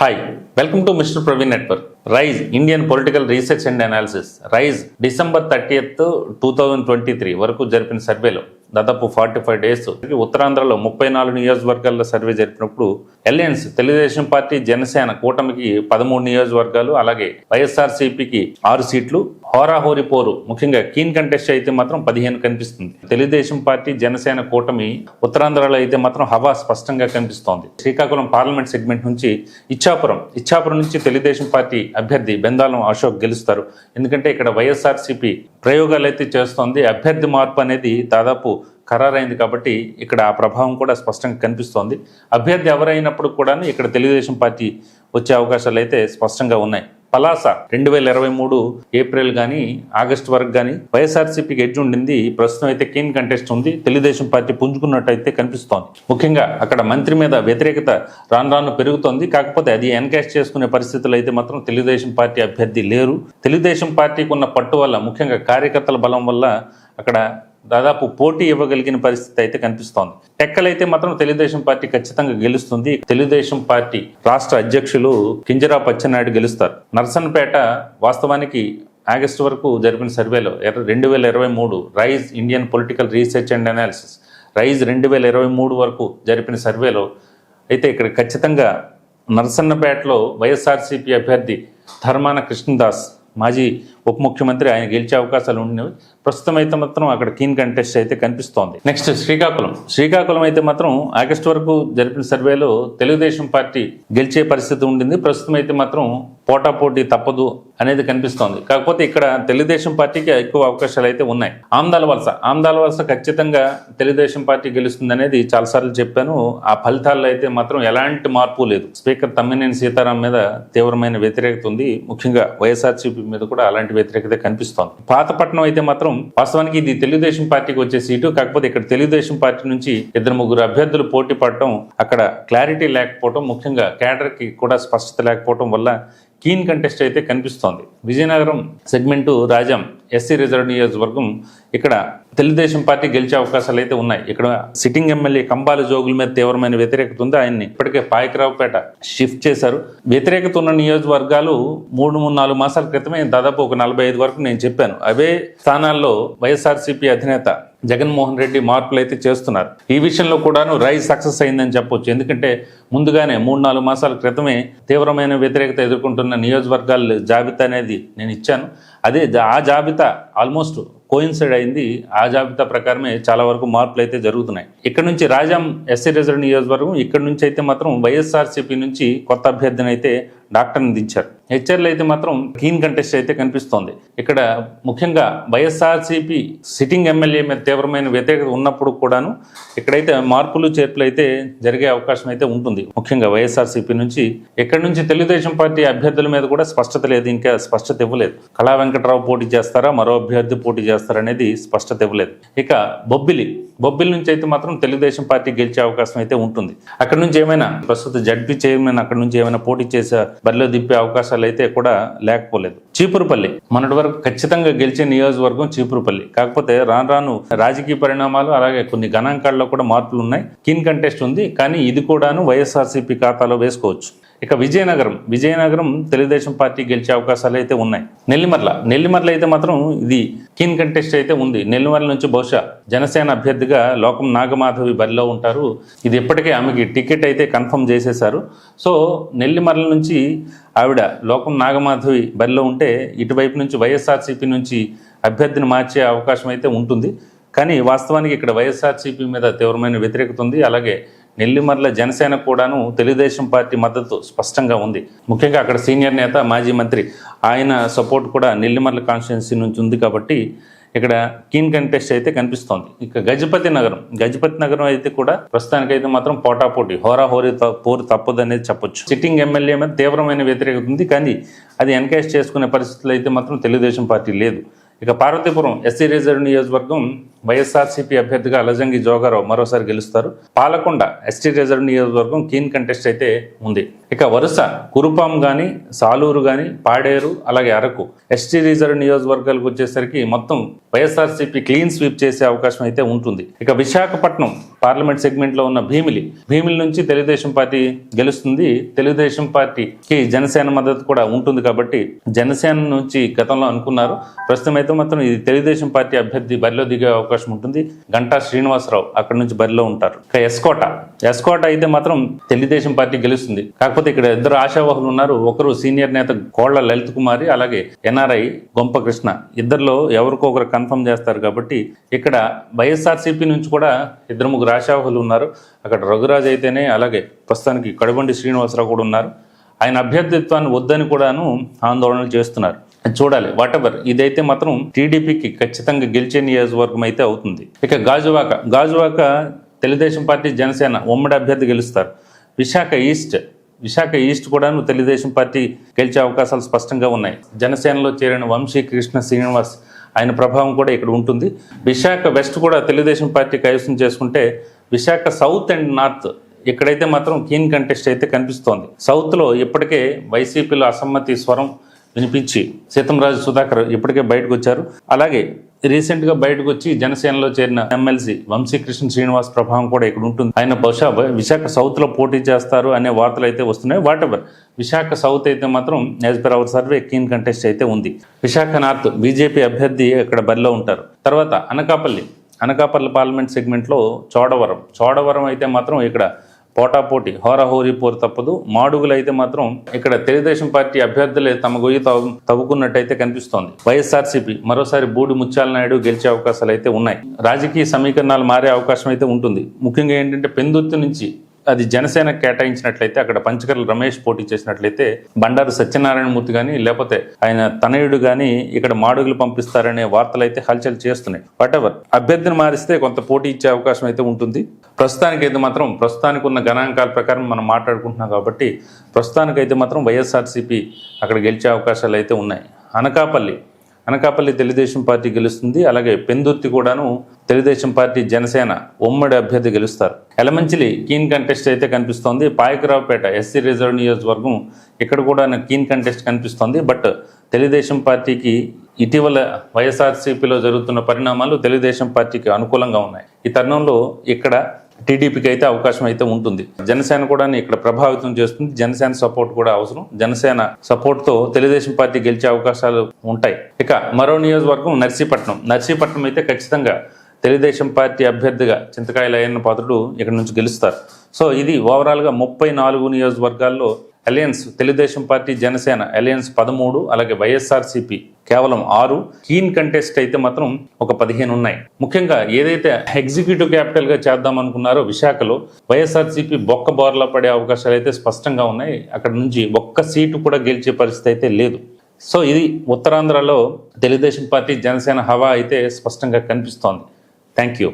Hi, welcome to Mr. Praveen Network. Rise Indian political research and analysis. Rise December thirty two thousand twenty three వరకు జరిపిన సర్వేలో దాదాపు forty five days ఉత్తరాంధ్రలో ముప్పై నాలుగు నియోజకవర్గాల్లో సర్వే జరిపినప్పుడు ఎలియన్స్ తెలుగుదేశం పార్టీ జనసేన కూటమికి పదమూడు నియోజకవర్గాలు అలాగే వైఎస్ఆర్సీపీకి ఆరు సీట్లు హోరాహోరి పోరు ముఖ్యంగా కీన్ కంటెస్ట్ అయితే మాత్రం పదిహేను కనిపిస్తుంది. తెలుగుదేశం పార్టీ జనసేన కూటమి ఉత్తరాంధ్రలో అయితే మాత్రం హవా స్పష్టంగా కనిపిస్తోంది. శ్రీకాకుళం పార్లమెంట్ సెగ్మెంట్ నుంచి ఇచ్చాపురం ఇచ్చాపురం నుంచి తెలుగుదేశం పార్టీ అభ్యర్థి బెందాలం అశోక్ గెలుస్తారు. ఎందుకంటే ఇక్కడ వైఎస్ఆర్సీపీ ప్రయోగాలు అయితే చేస్తోంది. అభ్యర్థి మార్పు అనేది దాదాపు ఖరారైంది కాబట్టి ఇక్కడ ఆ ప్రభావం కూడా స్పష్టంగా కనిపిస్తోంది. అభ్యర్థి ఎవరైనప్పుడు కూడా ఇక్కడ తెలుగుదేశం పార్టీ వచ్చే అవకాశాలు అయితే స్పష్టంగా ఉన్నాయి. పలాస రెండు వేల ఇరవై మూడు ఏప్రిల్ కానీ ఆగస్టు వరకు కానీ వైఎస్ఆర్సీపీకి ఎడ్జ్ ఉండింది. ప్రస్తుతం అయితే కీన్ కంటెస్ట్ ఉంది. తెలుగుదేశం పార్టీ పుంజుకున్నట్టయితే కనిపిస్తోంది. ముఖ్యంగా అక్కడ మంత్రి మీద వ్యతిరేకత రాను రాను పెరుగుతోంది. కాకపోతే అది ఎన్కాష్ చేసుకునే పరిస్థితులు అయితే మాత్రం తెలుగుదేశం పార్టీ అభ్యర్థి లేరు. తెలుగుదేశం పార్టీకి ఉన్న పట్టు వల్ల ముఖ్యంగా కార్యకర్తల బలం వల్ల అక్కడ దాదాపు పోటీ ఇవ్వగలిగిన పరిస్థితి అయితే కనిపిస్తోంది. టెక్కలైతే మాత్రం తెలుగుదేశం పార్టీ ఖచ్చితంగా గెలుస్తుంది. తెలుగుదేశం పార్టీ రాష్ట్ర అధ్యక్షులు కింజరా పచ్చెన్నాయుడు గెలుస్తారు. నర్సన్పేట వాస్తవానికి ఆగస్టు వరకు జరిపిన సర్వేలో రెండు వేల ఇరవై మూడు Rise Indian political research and analysis Rise రెండు వేల ఇరవై మూడు వరకు జరిపిన సర్వేలో అయితే ఇక్కడ ఖచ్చితంగా నరసన్నపేటలో వైఎస్ఆర్సీపీ అభ్యర్థి ధర్మాన కృష్ణదాస్ మాజీ ఉప ముఖ్యమంత్రి ఆయన గెలిచే అవకాశాలు ఉండేవి ప్రస్తుతం అయితే మాత్రం అక్కడ కీన్ కంటెస్ట్ అయితే కనిపిస్తోంది. నెక్స్ట్ శ్రీకాకుళం. శ్రీకాకుళం అయితే మాత్రం ఆగస్టు వరకు జరిపిన సర్వేలో తెలుగుదేశం పార్టీ గెలిచే పరిస్థితి ఉండింది. ప్రస్తుతం అయితే మాత్రం పోటాపోటీ తప్పదు అనేది కనిపిస్తోంది. కాకపోతే ఇక్కడ తెలుగుదేశం పార్టీకి ఎక్కువ అవకాశాలు అయితే ఉన్నాయి. ఆమ్దాల వలస. ఆమ్దాల వలస ఖచ్చితంగా తెలుగుదేశం పార్టీ గెలుస్తుంది అనేది చాలాసార్లు చెప్పాను. ఆ ఫలితాల్లో అయితే మాత్రం ఎలాంటి మార్పు లేదు. స్పీకర్ తమ్మినేని సీతారాం మీద తీవ్రమైన వ్యతిరేకత ఉంది. ముఖ్యంగా వైఎస్ఆర్సీపీ మీద కూడా అలాంటి వ్యతిరేకత కనిపిస్తోంది. పాతపట్నం అయితే మాత్రం వాస్తవానికి ఇది తెలుగుదేశం పార్టీకి వచ్చే సీటు కాకపోతే ఇక్కడ తెలుగుదేశం పార్టీ నుంచి ఇద్దరు ముగ్గురు అభ్యర్థులు పోటీ పడటం అక్కడ క్లారిటీ లేకపోవడం ముఖ్యంగా కేడర్కి కూడా స్పష్టత లేకపోవడం వల్ల కీన్ కంటెస్ట్ అయితే కనిపిస్తోంది. Vizianagaram segment Rajam SC reserve నియోజకవర్గం ఇక్కడ తెలుగుదేశం పార్టీ గెలిచే అవకాశాలు అయితే ఉన్నాయి. ఇక్కడ సిట్టింగ్ ఎమ్మెల్యే కంబాల జోగుల మీద తీవ్రమైన వ్యతిరేకత ఉంది. ఆయన్ని ఇప్పటికే పాయకరావుపేట షిఫ్ట్ చేశారు. వ్యతిరేకత ఉన్న నియోజకవర్గాలు మూడు మూడు నాలుగు మాసాల క్రితమే దాదాపు ఒక నలభై ఐదు వరకు నేను చెప్పాను. అవే స్థానాల్లో వైఎస్ఆర్సీపీ అధినేత జగన్మోహన్ రెడ్డి మార్పులు అయితే చేస్తున్నారు. ఈ విషయంలో కూడాను రైజ్ సక్సెస్ అయిందని చెప్పొచ్చు. ఎందుకంటే ముందుగానే మూడు నాలుగు మాసాల క్రితమే తీవ్రమైన వ్యతిరేకత ఎదుర్కొంటున్న నియోజకవర్గాల జాబితా అనేది నేను ఇచ్చాను. అదే ఆ జాబితా ఆల్మోస్ట్ కోయిన్సైడ్ అయింది. ఆ జాబితా ప్రకారమే చాలా వరకు మార్పులు అయితే జరుగుతున్నాయి. ఇక్కడ నుంచి రాజాం ఎస్సీ రిజర్వ్ నియోజకవర్గం ఇక్కడ నుంచి అయితే మాత్రం వైఎస్ఆర్సీపీ నుంచి కొత్త అభ్యర్థిని అయితే డాక్టర్ని దించారు. హెచ్ఆర్లు అయితే మాత్రం కీన్ కంటెస్ట్ అయితే కనిపిస్తోంది. ఇక్కడ ముఖ్యంగా వైఎస్ఆర్సీపీ సిట్టింగ్ ఎమ్మెల్యే మీద తీవ్రమైన వ్యతిరేకత ఉన్నప్పుడు కూడాను ఇక్కడైతే మార్పులు చేర్పులు అయితే జరిగే అవకాశం అయితే ఉంటుంది. ముఖ్యంగా వైఎస్ఆర్సీపీ నుంచి ఇక్కడ నుంచి తెలుగుదేశం పార్టీ అభ్యర్థుల మీద కూడా స్పష్టత లేదు ఇంకా స్పష్టత ఇవ్వలేదు. కళా వెంకటరావు పోటీ చేస్తారా మరో అభ్యర్థి పోటీ చేస్తారా అనేది స్పష్టత ఇవ్వలేదు. ఇక బొబ్బిలి బొబ్బిలి నుంచి అయితే మాత్రం తెలుగుదేశం పార్టీ గెలిచే అవకాశం అయితే ఉంటుంది. అక్కడ నుంచి ఏమైనా ప్రస్తుత జడ్పీ చైర్మన్ అక్కడ నుంచి ఏమైనా పోటీ చేసే బరిలో దింపే అవకాశాలు అయితే కూడా లేకపోలేదు. చీపురుపల్లి. మొన్నటి వరకు ఖచ్చితంగా గెలిచే నియోజకవర్గం చీపురుపల్లి. కాకపోతే రాను రాను రాజకీయ పరిణామాలు అలాగే కొన్ని గణాంకాల్లో కూడా మార్పులు ఉన్నాయి కీన్ కంటెస్ట్ ఉంది కానీ ఇది కూడాను వైఎస్ఆర్సీపీ ఖాతాలో వేసుకోవచ్చు. ఇక విజయనగరం. విజయనగరం తెలుగుదేశం పార్టీ గెలిచే అవకాశాలు అయితే ఉన్నాయి. నెల్లిమర్ల. నెల్లిమర్ల అయితే మాత్రం ఇది కీన్ కంటెస్ట్ అయితే ఉంది. నెల్లిమర్ల నుంచి బహుశా జనసేన అభ్యర్థిగా లోకం నాగమాధవి బరిలో ఉంటారు. ఇది ఇప్పటికే ఆమెకి టికెట్ అయితే కన్ఫర్మ్ చేసేశారు. సో నెల్లిమర్ల నుంచి ఆవిడ లోకం నాగమాధవి బరిలో ఉంటే ఇటువైపు నుంచి వైఎస్ఆర్సీపీ నుంచి అభ్యర్థిని మార్చే అవకాశం అయితే ఉంటుంది. కానీ వాస్తవానికి ఇక్కడ వైఎస్ఆర్సీపీ మీద తీవ్రమైన వ్యతిరేకత ఉంది. అలాగే నెల్లిమర్ల జనసేన కూడాను తెలుగుదేశం పార్టీ మద్దతు స్పష్టంగా ఉంది. ముఖ్యంగా అక్కడ సీనియర్ నేత మాజీ మంత్రి ఆయన సపోర్ట్ కూడా నెల్లిమర్ల కాన్స్టిట్యున్సీ నుంచి ఉంది కాబట్టి ఇక్కడ కీన్ కంటెస్ట్ అయితే కనిపిస్తోంది. ఇక గజపతి నగరం గజపతి నగరం అయితే కూడా ప్రస్తుతానికైతే మాత్రం పోటాపోటీ హోరాహోరీ పోరు తప్పదు అనేది చెప్పొచ్చు. సిట్టింగ్ ఎమ్మెల్యే మీద తీవ్రమైన వ్యతిరేకత ఉంది కానీ అది ఎన్కేజ్ చేసుకునే పరిస్థితులు అయితే మాత్రం తెలుగుదేశం పార్టీ లేదు. ఇక పార్వతీపురం ఎస్సీ రిజర్వ్ నియోజకవర్గం వైఎస్ఆర్సీపీ అభ్యర్థిగా అలజంగి జోగారావు మరోసారి గెలుస్తారు. పాలకొండ ఎస్టీ రిజర్వ్ నియోజకవర్గం కీన్ కంటెస్ట్ అయితే ఉంది. ఇక వరుస కురుపాం కానీ సాలూరు కానీ పాడేరు అలాగే అరకు ఎస్టీ రిజర్వ్ నియోజకవర్గాలకు వచ్చేసరికి మొత్తం వైఎస్ఆర్సీపీ క్లీన్ స్వీప్ చేసే అవకాశం అయితే ఉంటుంది. ఇక విశాఖపట్నం పార్లమెంట్ సెగ్మెంట్లో ఉన్న భీమిలి భీమిలి నుంచి తెలుగుదేశం పార్టీ గెలుస్తుంది. తెలుగుదేశం పార్టీకి జనసేన మద్దతు కూడా ఉంటుంది కాబట్టి జనసేన నుంచి గతంలో అనుకున్నారు. ప్రస్తుతం అయితే మాత్రం ఇది తెలుగుదేశం పార్టీ అభ్యర్థి బరిలో దిగే అవకాశం ఉంటుంది. గంటా శ్రీనివాసరావు అక్కడ నుంచి బరిలో ఉంటారు. ఇక ఎస్కోట. ఎస్కోట అయితే మాత్రం తెలుగుదేశం పార్టీ గెలుస్తుంది. కాకపోతే ఇక్కడ ఇద్దరు ఆశావాహులు ఉన్నారు. ఒకరు సీనియర్ నేత కోళ్ళ లలిత్ కుమారి అలాగే ఎన్ఆర్ఐ గొంప కృష్ణ ఇద్దరిలో ఎవరికో ఒకరు కన్ఫర్మ్ చేస్తారు కాబట్టి ఇక్కడ వైఎస్ఆర్సీపీ నుంచి కూడా ఇద్దరు ముగ్గురు ఆశావాహులు ఉన్నారు. అక్కడ రఘురాజ్ అయితేనే అలాగే ప్రస్తుతానికి కడబండి శ్రీనివాసరావు కూడా ఉన్నారు. ఆయన అభ్యర్థిత్వాన్ని వద్దని కూడాను ఆందోళనలు చేస్తున్నారు. చూడాలి వాట్ ఎవర్ ఇదైతే మాత్రం టీడీపీకి ఖచ్చితంగా గెలిచే నియోజకవర్గం అయితే అవుతుంది. ఇక గాజువాక. గాజువాక తెలుగుదేశం పార్టీ జనసేన ఉమ్మడి అభ్యర్థి గెలుస్తారు. విశాఖ ఈస్ట్. విశాఖ ఈస్ట్ కూడాను తెలుగుదేశం పార్టీ గెలిచే అవకాశాలు స్పష్టంగా ఉన్నాయి. జనసేనలో చేరిన వంశీ కృష్ణ శ్రీనివాస్ ఆయన ప్రభావం కూడా ఇక్కడ ఉంటుంది. విశాఖ వెస్ట్ కూడా తెలుగుదేశం పార్టీ కైవసం చేసుకుంటే విశాఖ సౌత్ అండ్ నార్త్ ఇక్కడైతే మాత్రం కీన్ కంటెస్ట్ అయితే కనిపిస్తోంది. సౌత్లో ఇప్పటికే వైసీపీలో అసమ్మతి స్వరం వినిపించి సీతంరాజు సుధాకర్ ఇప్పటికే బయటకు వచ్చారు. అలాగే రీసెంట్గా బయటకు వచ్చి జనసేనలో చేరిన ఎమ్మెల్సీ వంశీకృష్ణ శ్రీనివాస్ ప్రభావం కూడా ఇక్కడ ఉంటుంది. ఆయన బహుశా విశాఖ సౌత్లో పోటీ చేస్తారు అనే వార్తలు అయితే వస్తున్నాయి. వాట్ ఎవర్ విశాఖ సౌత్ అయితే మాత్రం as per our survey keen contest అయితే ఉంది. విశాఖ నార్త్ బీజేపీ అభ్యర్థి ఇక్కడ బరిలో ఉంటారు. తర్వాత అనకాపల్లి. అనకాపల్లి పార్లమెంట్ సెగ్మెంట్లో చోడవరం. చోడవరం అయితే మాత్రం ఇక్కడ పోటాపోటీ హోరాహోరీ పోరు తప్పదు. మాడుగులైతే మాత్రం ఇక్కడ తెలుగుదేశం పార్టీ అభ్యర్థులే తమ గొయ్యి తవ్వుకున్నట్టయితే కనిపిస్తోంది. వైఎస్ఆర్సీపీ మరోసారి బూడి ముత్యాల నాయుడు గెలిచే అవకాశాలు అయితే ఉన్నాయి. రాజకీయ సమీకరణాలు మారే అవకాశం అయితే ఉంటుంది. ముఖ్యంగా ఏంటంటే పెందుర్తి నుంచి అది జనసేన కేటాయించినట్లయితే అక్కడ పంచకర్ల రమేష్ పోటీ చేసినట్లయితే బండారు సత్యనారాయణమూర్తి కానీ లేకపోతే ఆయన తనయుడు కానీ ఇక్కడ మాడుగులు పంపిస్తారనే వార్తలు అయితే హల్చల్ చేస్తున్నాయి. వాట్ ఎవర్ అభ్యర్థిని మారిస్తే కొంత పోటీ ఇచ్చే అవకాశం అయితే ఉంటుంది. ప్రస్తుతానికి అయితే మాత్రం ప్రస్తుతానికి ఉన్న గణాంకాల ప్రకారం మనం మాట్లాడుకుంటున్నాం కాబట్టి ప్రస్తుతానికైతే మాత్రం వైఎస్ఆర్సీపీ అక్కడ గెలిచే అవకాశాలు అయితే ఉన్నాయి. అనకాపల్లి. అనకాపల్లి తెలుగుదేశం పార్టీ గెలుస్తుంది. అలాగే పెందుర్తి కూడాను తెలుగుదేశం పార్టీ జనసేన ఉమ్మడి అభ్యర్థి గెలుస్తారు. ఎలమంచిలి కీన్ కంటెస్ట్ అయితే కనిపిస్తోంది. పాయకరావుపేట ఎస్సీ రిజర్వ్ నియోజకవర్గం ఇక్కడ కూడా కీన్ కంటెస్ట్ కనిపిస్తోంది. బట్ తెలుగుదేశం పార్టీకి ఇటీవల వైఎస్ఆర్సీపీలో జరుగుతున్న పరిణామాలు తెలుగుదేశం పార్టీకి అనుకూలంగా ఉన్నాయి. ఈ తరుణంలో ఇక్కడ టీడీపీకి అయితే అవకాశం అయితే ఉంటుంది. జనసేన కూడా ఇక్కడ ప్రభావితం చేస్తుంది. జనసేన సపోర్ట్ కూడా అవసరం. జనసేన సపోర్ట్తో తెలుగుదేశం పార్టీ గెలిచే అవకాశాలు ఉంటాయి. ఇక మరో నియోజకవర్గం నర్సీపట్నం. నర్సీపట్నం అయితే ఖచ్చితంగా తెలుగుదేశం పార్టీ అభ్యర్థిగా చింతకాయల అయ్యన్న పాత్రుడు ఇక్కడ నుంచి గెలుస్తారు. సో ఇది ఓవరాల్గా ముప్పై నాలుగు నియోజకవర్గాల్లో alliance Telugu Desam party Janasena alliance పదమూడు అలాగే వైఎస్ఆర్సీపీ కేవలం ఆరు. కీన్ కంటెస్ట్ అయితే మాత్రం ఒక పదిహేను ఉన్నాయి. ముఖ్యంగా ఏదైతే ఎగ్జిక్యూటివ్ క్యాపిటల్గా చేద్దాం అనుకున్నారో విశాఖలో వైఎస్ఆర్సీపీ బొక్క బోర్లా పడే అవకాశాలు అయితే స్పష్టంగా ఉన్నాయి. అక్కడ నుంచి ఒక్క సీటు కూడా గెలిచే పరిస్థితి అయితే లేదు. సో ఇది ఉత్తరాంధ్రలో తెలుగుదేశం పార్టీ జనసేన హవా అయితే స్పష్టంగా కనిపిస్తోంది. Thank you.